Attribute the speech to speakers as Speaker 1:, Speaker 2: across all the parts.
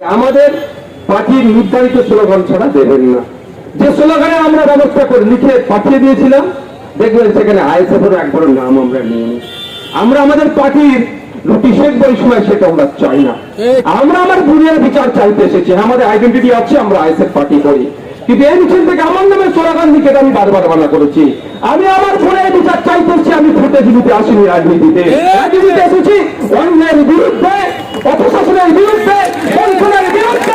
Speaker 1: আমাদের পার্টির নির্ধারিত স্লোগান ছাড়া দেবেন না। যে স্লোগানে আমরা ব্যবস্থা করে লিখে পাঠিয়ে দিয়েছিলাম দেখবেন সেখানে আইএসএফ এর একবার নাম আমরা নিয়ে নিই। আমরা আমাদের পার্টির লুটি শেখ বই সেটা আমরা চাই না। আমরা আমার বুড়িয়ার বিচার চাইতে এসেছি আমাদের আইডেন্টিটি আছে আমরা আইএসএফ পার্টি করি। কিন্তু এই মিছিল থেকে আমার নামে স্লোগান লিখে আমি বারবার মানা করেছি। আমি আমার ফোনে বিচার চাইতে এসেছি আমি ফুটে জীবিতে আসিনি রাজনীতিতে। রাজনীতিতে এসেছি অন্যের বিরুদ্ধে অপশাসনের বিরুদ্ধে বিরুদ্ধে।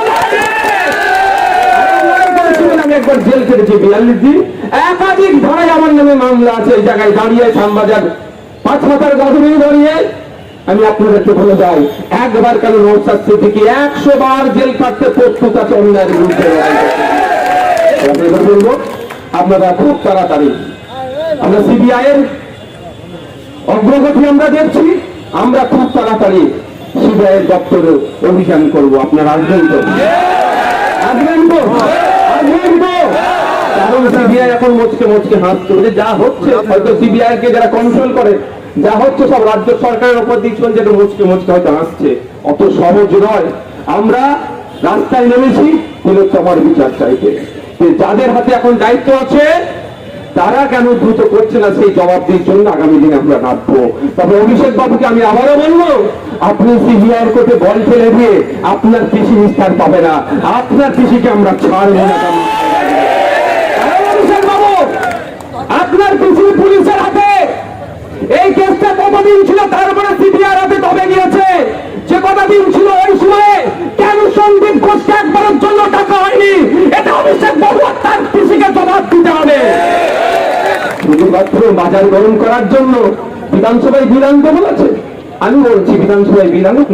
Speaker 1: একবার জেল কেটেছি বিয়াল্লিশ দিন। একাধিক ধারায় আমার নামে মামলা আছে এই জায়গায় দাঁড়িয়ে শ্যামবাজার পাঁচ দাঁড়িয়ে আমি আপনাদেরকে বলে যাই একবার কেন নৌসাদ থেকে একশো বার জেল কাটতে প্রস্তুত আছে অন্যায়ের বিরুদ্ধে। আপনারা খুব তাড়াতাড়ি। আমরা সিবিআই এর অগ্রগতি আমরা দেখছি, আমরা খুব তাড়াতাড়ি সিবিআই দপ্তরে অভিযান করব। আপনারা আসবেন তো? মুচকে যে হচ্ছে, হয়তো যারা কন্ট্রোল করে, যা হচ্ছে সব রাজ্য সরকারের উপর মুচকে হয়তো হাসছে। অত সহজ নয়। আমরা রাস্তায় নেমেছি, তিলোত্তমার বিচার চাইতে। যে যাদের হাতে এখন দায়িত্ব আছে, তারা কেন দ্রুত করছে না সেই জবাবদির জন্য আগামী দিনে আমরা নামবো? তবে অভিষেক বাবুকে আমি আবারও বলব, আপনি সিবিআই কোর্টে বল ফেলে দিয়ে আপনার কৃষি নিস্তার পাবে না। আপনার কৃষিকে আমরা ছাড়বো না। আপনার কৃষি পুলিশের হাতে এই কেসটা কতদিন ছিল? তারপরে সিবিআই হাতে কবে গিয়েছে যে কতদিন ছিল ওই সময়ে কেন সন্দীপ ঘোষকে একবারের জন্য টাকা হয়নি এটা অভিষেক বাবু আর তার কৃষিকে জবাব দিতে হবে শুধুমাত্র বাজার গরম করার জন্য বিধানসভায় বিল আনতে বলেছে। আমি বলছি, বিধানসভায় বিল আনুক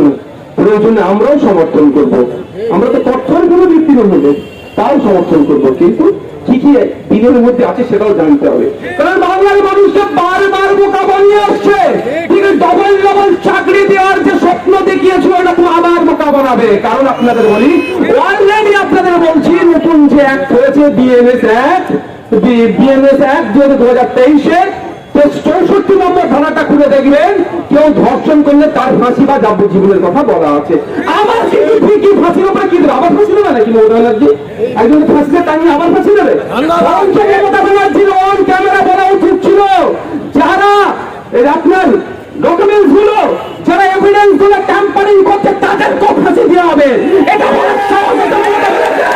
Speaker 1: প্রয়োজনে আমরাও সমর্থন করব। আমরা তো কঠোর কোনো ভিত্তির মধ্যে তাও সমর্থন করব। কিন্তু কি কি বিলের মধ্যে আছে সেটাও জানতে হবে। কারণ বাংলার মানুষকে বারবার বোকা বানিয়ে আসছে। ঠিক ডবল ডবল চাকরি দেওয়ার যে স্বপ্ন দেখিয়েছিল, এটা আবার বোকা বানাবে। কারণ আপনাদের বলি অলরেডি আপনাদের বলছি, নতুন যে অ্যাক্ট হয়েছে বিএনএস অ্যাক্ট বিএনএস অ্যাক্ট দু হাজার তেইশে চৌষট্টি নম্বর ধারাটা খুলে দেখবেন কেউ ধর্ষণ করলে তার ফাঁসি বা যাবজ্জীবনের কথা বলা আছে। আমার কিন্তু ঠিকই ফাঁসির উপরে কি দেবে? আবার ফাঁসি দেবে নাকি মমতা ব্যানার্জি? একজন ফাঁসিতে টাঙিয়ে আবার ফাঁসি দেবে বরঞ্চ মমতা ব্যানার্জির অন ক্যামেরা বলা উচিত ছিল যারা এই আপনার ডকুমেন্টসগুলো যারা এভিডেন্সগুলো ট্যাম্পারিং করছে তাদেরকেও ফাঁসি দেওয়া হবে এটা বলার সাহস আছে মমতা ব্যানার্জির।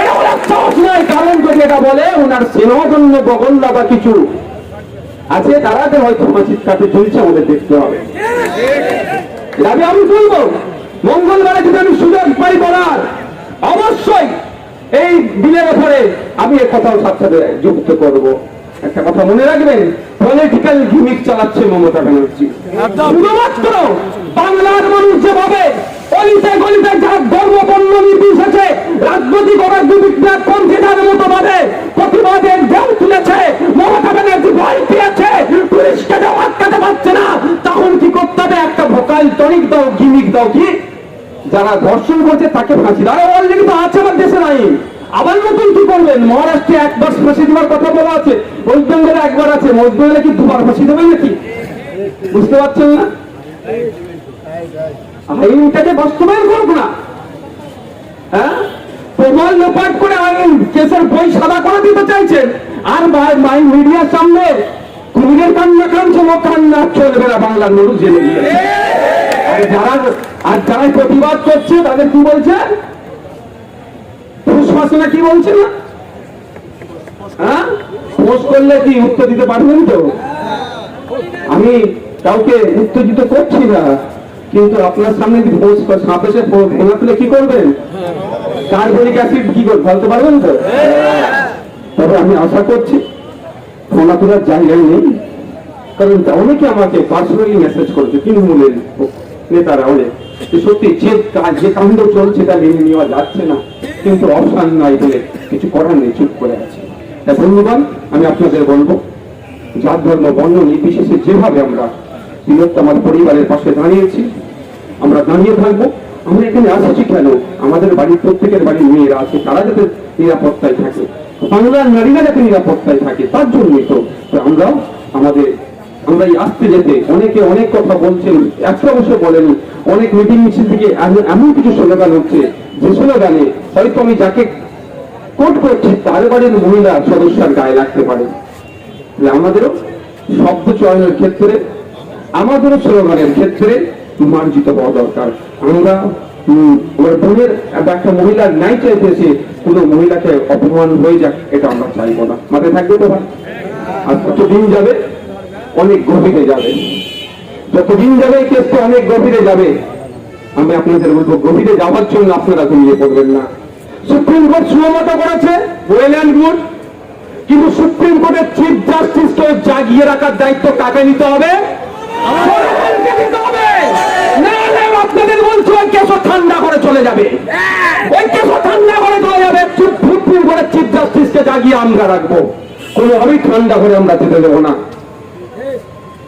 Speaker 1: এটা বলার সাহস নয় কারণ যদি এটা বলে ওনার স্নেহজন্য বগল্লা বা কিছু আছে তারাতে হয়তো মাছির কাছে ঝুলছে আমাদের দেখতে হবে। আমি আমি বলব মঙ্গলবারে যদি আমি সুযোগ পাই বলার অবশ্যই এই বিলের ব্যাপারে আমি এ কথাও সাথে যুক্ত করব। একটা কথা মনে রাখবেন পলিটিক্যাল গিমিক চালাচ্ছে মমতা ব্যানার্জি। শুধুমাত্র বাংলার মানুষ যেভাবে অলিতে গলিতে যার ধর্ম বর্ণ নির্বিশেষে রাজনৈতিক অরাজনৈতিক পন্থীদের মতো ভাবে প্রতিবাদের ঢেউ তুলেছে, মমতা ব্যানার্জি ভয় পেয়েছে, পুলিশকে যাও আটকাতে পারছে না। তখন কি করতে হবে? একটা ভোকাল টনিক দাও গিমিক দাও কি? যারা ধর্ষণ করছে, তাকে ফাঁসি দাও। অলরেডি তো আছে আমার দেশে নাই। আবার নতুন কি করবেন? মহারাষ্ট্রে একবার ফাঁসি দেওয়ার কথা বলা আছে। ওয়েস্ট বেঙ্গলে একবার আছে। ওয়েস্ট বেঙ্গলে কি দুবার ফাঁসি দেবেন নাকি? বুঝতে পারছেন না? আইনটাকে বাস্তবায়ন করব না। হ্যাঁ? প্রমাণ লোপাট করে আইন কেসের বই সাদা করে দিতে চাইছেন আর মাই মিডিয়ার সামনে কুমিরের কান্না কাঁদছে ও কান্না চলবে না, বাংলার গিয়ে আর যারা আর যারা প্রতিবাদ করছে, তাদের কি বলছে? প্রশাসনে কি বলছে না? হ্যাঁ? করলে কি উত্তর দিতে পারবেন তো? আমি কাউকে উত্তেজিত করছি না, কিন্তু আপনার সামনে যদি তুলে কি করবেন? কার্বনিক অ্যাসিড কি করবেন বলতে পারবেন তো? তবে আমি আশা করছি তোলার জায়গায় নেই। কারণ অনেকে আমাকে পার্সোনালি মেসেজ করেছে, তৃণমূলের নেতারা অনেক সত্যি যে কাজ যে কাণ্ড চলছে তা মেনে নেওয়া যাচ্ছে না, কিন্তু অপশান নাই বলে কিছু করার নেই, চুপ করে আছে। তাই ধন্যবাদ, আমি আপনাদের বলব, জাত, ধর্ম, বর্ণ, নির্বিশেষে যেভাবে আমরা বিরক্ত আমার পরিবারের পাশে দাঁড়িয়েছি, আমরা দাঁড়িয়ে থাকব। আমরা এখানে আসছি কেন? আমাদের বাড়ির প্রত্যেকের বাড়ির মেয়েরা আছে, তারা যাতে নিরাপত্তায় থাকে। বাংলার নারীরা যাতে নিরাপত্তায় থাকে, তার জন্যই তো আমরাও আমাদের, আমরা এই আসতে যেতে অনেকে অনেক কথা বলছেন একটা অবশ্য বলেনি, অনেক মিটিং মিছিল থেকে এমন- কিছু স্লোগান হচ্ছে, যে স্লোগানে হয়তো আমি যাকে কোট করছি তার বাড়ির মহিলা সদস্যার গায়ে লাগতে পারে। আমাদেরও শব্দ চয়নের ক্ষেত্রে, আমাদেরও স্লোগানের ক্ষেত্রে মার্জিত হওয়া দরকার। আমরা বোনের একটা চাইতেছে, কোনো মহিলাকে অপমান হয়ে যাক, এটা আমরা না। মাথায় থাকবে তো ভাই? আর কতদিন যাবে, অনেক গভীরে যাবে। যতদিন যাবে, এই কেসটা অনেক গভীরে যাবে। আমি আপনাদের বলব, গভীরে যাওয়ার জন্য আপনারা ঘুমিয়ে পড়বেন না। সুপ্রিম কোর্ট সুমত করেছে ওয়েল অ্যান্ড গুড। কিন্তু সুপ্রিম কোর্টের চিফ জাস্টিসকে জাগিয়ে রাখার দায়িত্ব কাকে নিতে হবে জনগণকে নিতে হবে। না হলে আপনাদের বলছি ওই কেসও যাবে। কেসও ঠান্ডা করে চলে যাবে। চুপ চিফ জাস্টিসকে জাগিয়ে আমরা রাখব। কোনোভাবেই ঠান্ডা করে আমরা যেতে দেবো না।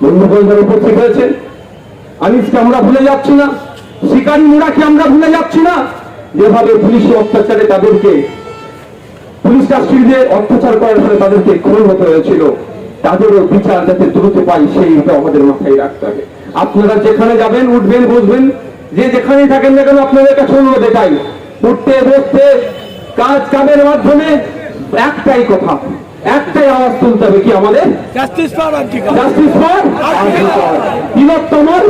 Speaker 1: বন্ধুগণ যারা উপস্থিত হয়েছে আনিসকে আমরা ভুলে যাচ্ছি না। শিকারী আমরা ভুলে যাচ্ছি না। যেভাবে পুলিশি অত্যাচারে তাদেরকে, পুলিশ কাস্টডিতে অত্যাচার করার ফলে তাদেরকে খুন হতে হয়েছিল, তাদেরও বিচার যাতে দ্রুত পাই, সেইটা আমাদের মাথায় রাখতে হবে। আপনারা যেখানে যাবেন, উঠবেন, বসবেন যে যেখানেই থাকেন না কেন আপনাদের কাছে অনুরোধ এটাই উঠতে বসতে কাজ কামের মাধ্যমে একটাই কথা একটাই আওয়াজ তুলতে হবে কি আমাদের?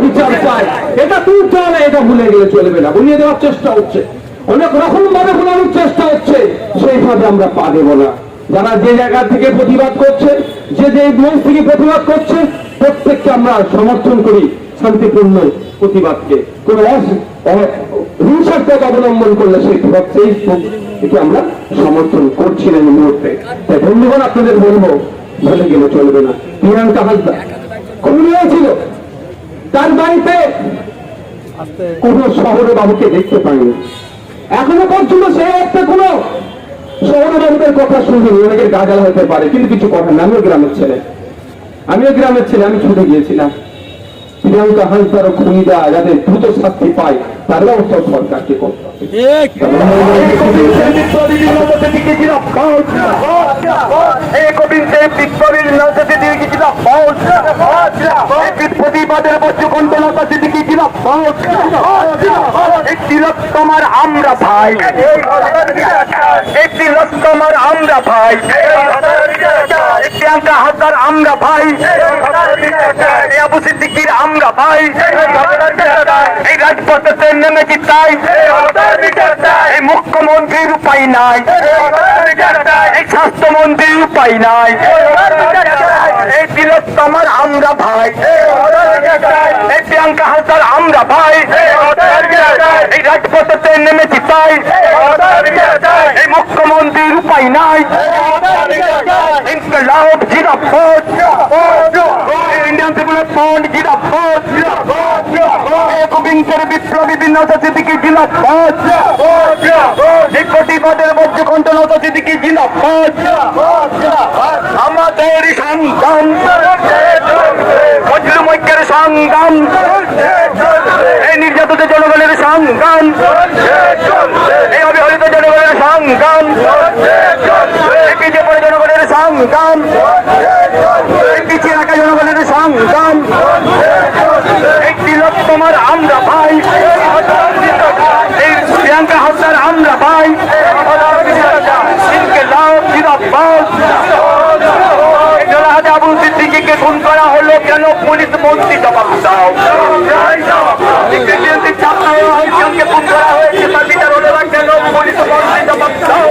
Speaker 1: বিচার চাই। এটা তুলতে হবে এটা ভুলে গেলে চলবে না। ভুলিয়ে দেওয়ার চেষ্টা হচ্ছে। অনেক রকম ভাবে ভুলানোর চেষ্টা হচ্ছে। সেইভাবে আমরা পা দেবো না। যারা যে জায়গা থেকে প্রতিবাদ করছে যে যে মঞ্চ থেকে প্রতিবাদ করছে প্রত্যেককে আমরা সমর্থন করি শান্তিপূর্ণ প্রতিবাদকে। কোন হিংসার অবলম্বন করলে সেই সেই একে আমরা সমর্থন করছি না এই মুহূর্তে। তাই বন্ধুগণ, আপনাদের বলব, ভুলে গেলে চলবে না। প্রিয়াঙ্কা হাসদা খুন হয়েছিল তার বাড়িতে কোন শহরে বাবুকে দেখতে পাইনি এখনও পর্যন্ত সে একটা কোন শহরে বাবুদের কথা শুনিনি অনেকের গাজাল হতে পারে, কিন্তু কিছু কথা না। আমিও গ্রামের ছেলে। আমিও গ্রামের ছেলে, আমি ছুটে গিয়েছিলাম। প্রিয়াঙ্কা হাসদার খুনিরা যাদের দ্রুত শাস্তি পায় তার ব্যবস্থা সরকারকে করতে
Speaker 2: প্রতিবাদের আমরা ভাই। একটি আমরা ভাই। হাজার আমরা ভাই। ভাই এই রাজপথে নেমেছি তাই? এই মুখ্যমন্ত্রীর উপায় নাই। এই স্বাস্থ্যমন্ত্রীর উপায় নাই। এই তিলোত্তমার আমরা ভাই। এই প্রিয়াঙ্কা হাসার আমরা ভাই। এই রাজপথে নেমেছি তাই? এই মুখ্যমন্ত্রীর উপায় নাই। ইন্ডিয়ান ফ্রন্ট জিরাফত। গোবিন্দের বিপ্লবী বিনতা সিদ্দিকি জিরাফত এই প্রতিবাদের মধ্যে কণ্ঠনতা সিদ্দিকি জিরাফত আমাদের সংগ্রাম মজলুম ঐক্যের এই নির্যাতিত জনগণের সংগ্রাম এই অবহেলিত জনগণের সংগ্রাম জনগণের সংগ্রাম এই পিছিয়ে রাখা জনগণের সংগ্রাম এই তিলোত্তমার আমরা ভাই এই প্রিয়াঙ্কা হত্যার আমরা ভাই ইনকেলাব জিরাফত এই জলাহাতে আবুল সিদ্দিকিকে খুন করা হলো কেন? পুলিশ মন্ত্রী জবাব দাও। ছাত্র খুন করা হয়েছে তার বিচার হলো কেন? পুলিশ মন্ত্রী জবাব দাও।